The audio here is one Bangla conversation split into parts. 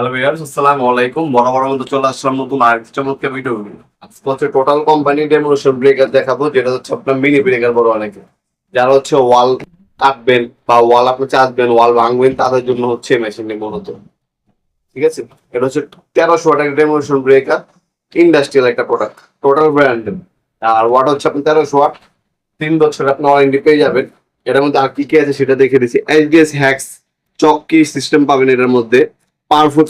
হ্যালো ভিউয়ার্স আসসালামু আলাইকুম বরাবর মতো চলে আসলাম নতুন আরেকটি টোটাল ব্রেকার দেখাবো, যেটা হচ্ছে আপনার মিনি ব্রেকার বড় অনেকে যারা হচ্ছে ওয়াল বা ওয়াল আপনি ওয়াল ভাঙবেন, তাদের জন্য হচ্ছে ঠিক আছে? এটা হচ্ছে তেরোশো ব্রেকার ইন্ডাস্ট্রিয়াল একটা প্রোডাক্ট টোটাল আর তেরোশো তিন আপনি পেয়ে যাবেন। মধ্যে আর আছে সেটা দেখে দিচ্ছি। হ্যাক্স চক্কি সিস্টেম পাবেন এটার মধ্যে। পাওয়ারফুল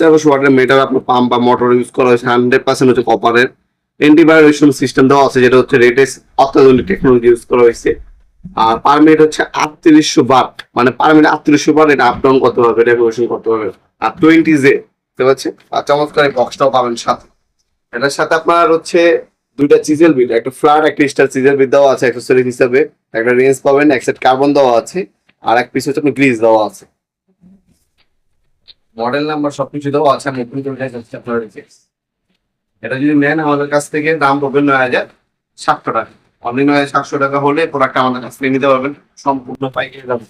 আপনার পাম্প বা মোটর ইউজ করা হয়েছে হান্ড্রেড পার্সেন্ট হচ্ছে কপারের সিস্টেম দেওয়া আছে, যেটা হচ্ছে অত্যাধুনিক টেকনোলজি ইউজ করা হয়েছে। আর পার হচ্ছে আটত্রিশশো বাট মানে পার আটত্রিশশো বাট এটা আপ ডাউন করতে করতে আর টোয়েন্টি জে আর চমৎকার পাবেন সাথে। এটার সাথে আপনার হচ্ছে একটা একটা স্টার দেওয়া আছে হিসাবে। একটা রেঞ্জ পাবেন কার্বন দেওয়া আছে, আর এক পিস হচ্ছে গ্রিজ দেওয়া আছে। মডেল নাম্বার সবকিছু দেওয়া আছে, আমি ওপেন করে আপনার এটা যদি নেন আমাদের কাছ থেকে, দাম পড়বে নয় হাজার সাতশো টাকা। অনলি নয় সাতশো টাকা হলে প্রোডাক্ট আমাদের কাছ থেকে নিতে পারবেন, সম্পূর্ণ পাইকারি দাম।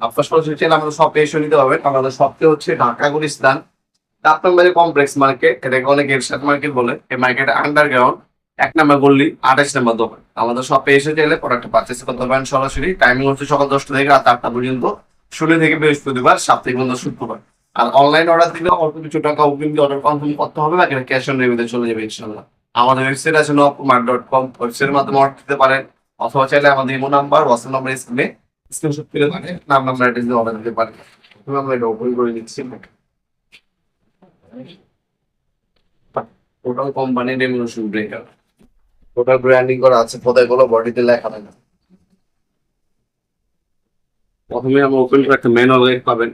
আপনার সরাসরি চাইলে আমাদের শপে এসে নিতে পারবেন। আমাদের শপটি হচ্ছে ঢাকা গুলিস্তান আপনার বাড়ি কমপ্লেক্স মার্কেট এটাকে অনেক এরশাদ মার্কেট বলে। এই মার্কেট আন্ডারগ্রাউন্ড এক নাম্বার গল্লি আঠাশ নাম্বার দোকান। আমাদের শপে এসে চাইলে প্রোডাক্ট পারচেস করতে পারেন সরাসরি। টাইমিং হচ্ছে সকাল দশটা থেকে রাত আটটা পর্যন্ত, শনি থেকে বৃহস্পতিবার, সাপ্তাহিক বন্ধ শুক্রবার। আর অনলাইন অর্ডার দিলে অল্প কিছু টাকা অগ্রিম দিয়ে অর্ডার কনফার্ম করতে হবে, বাকি ক্যাশ অন ডেলিভারিতে চলে যাবে ইনশাল্লাহ আমাদের ওয়েবসাইট আছে নকুমার ডট কম ওয়েবসাইটের মাধ্যমে অর্ডার দিতে পারেন, অথবা চাইলে আমাদের ইমো নাম্বার হোয়াটসঅ্যাপ নাম্বার স্ক্রিনে স্ক্রিনশট তুলে পারে নাম নাম্বার অ্যাড্রেস দিয়ে অর্ডার দিতে পারেন। আমরা এটা ওপেন করে দিচ্ছি। টোটাল কোম্পানি রেমিনেশন ব্রেকার টোটাল ব্র্যান্ডিং করা আছে কোথায়গুলো বডিতে লেখা থাকে। প্রথমে আমরা ওপেন করে একটা ম্যানুয়াল গাইড পাবেন।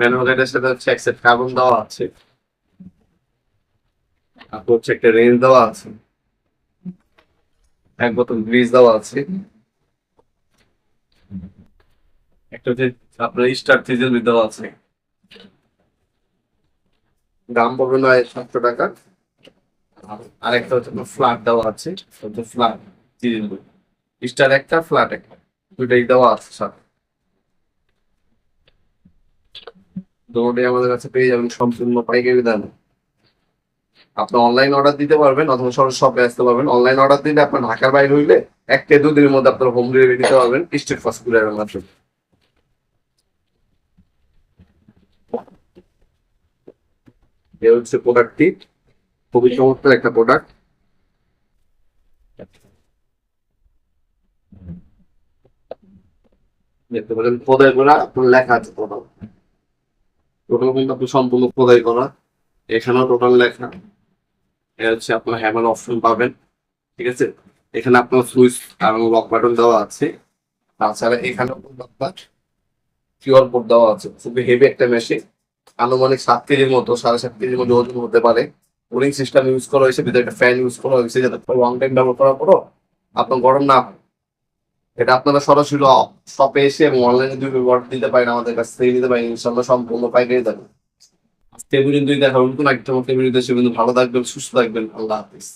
ম্যানুয়াল গাইডের সাথে হচ্ছে এক সেট দেওয়া আছে। তারপর হচ্ছে একটা রেঞ্জ দেওয়া আছে। এক বোতল গ্রিজ দেওয়া আছে। একটা হচ্ছে আপনার স্টার সিজন দেওয়া আছে। দাম পড়বে নয় সাতশো টাকা। আর একটা হচ্ছে ফ্ল্যাট দেওয়া আছে। ফ্ল্যাট স্টার একটা ফ্ল্যাট একটা। দুইটাই দেওয়া আছে সাথে দুটোই আমাদের কাছে পেয়ে যাবেন সম্পূর্ণ পাইকারি দামে। আপনি অনলাইন অর্ডার দিতে পারবেন অথবা সরাসরি শপে আসতে পারবেন। অনলাইন অর্ডার দিলে আপনার ঢাকার বাইরে হইলে এক থেকে দুদিনের মধ্যে আপনার হোম ডেলিভারি দিতে পারবেন স্টেট ফাস্ট কুরিয়ারের মাধ্যমে। এ হচ্ছে প্রোডাক্টটি খুবই চমৎকার একটা প্রোডাক্ট দেখতে খোদাই করা আপনার লেখা আছে টোটাল টোটাল কিন্তু আপনি সম্পূর্ণ খোদাই করা। এখানেও টোটাল লেখা। এ হচ্ছে আপনার হ্যামার অপশন পাবেন, ঠিক আছে? এখানে আপনার সুইচ এবং লক বাটন দেওয়া আছে। তাছাড়া এখানেও কিউআর কোড দেওয়া আছে। খুবই হেভি একটা মেশিন আনুমানিক সাত কেজির মতো, সাড়ে সাত কেজির মতো ওজন হতে পারে। কুলিং সিস্টেম ইউজ করা হয়েছে, ভিতরে একটা ফ্যান ইউজ করা হয়েছে, যাতে লং টাইম ব্যবহার করার পরও আপনার গরম না হয়। এটা আপনারা সরাসরি শপে এসে এবং অনলাইনে দুই অর্ডার দিতে পারেন, আমাদের কাছ থেকে নিতে পারেন ইনশাল্লাহ সম্পূর্ণ পাইকারি দেবেন আজকে পর্যন্তই, দেখা নতুন একটা মতো ভিডিওতে ভালো থাকবেন, সুস্থ থাকবেন, আল্লাহ হাফিজ।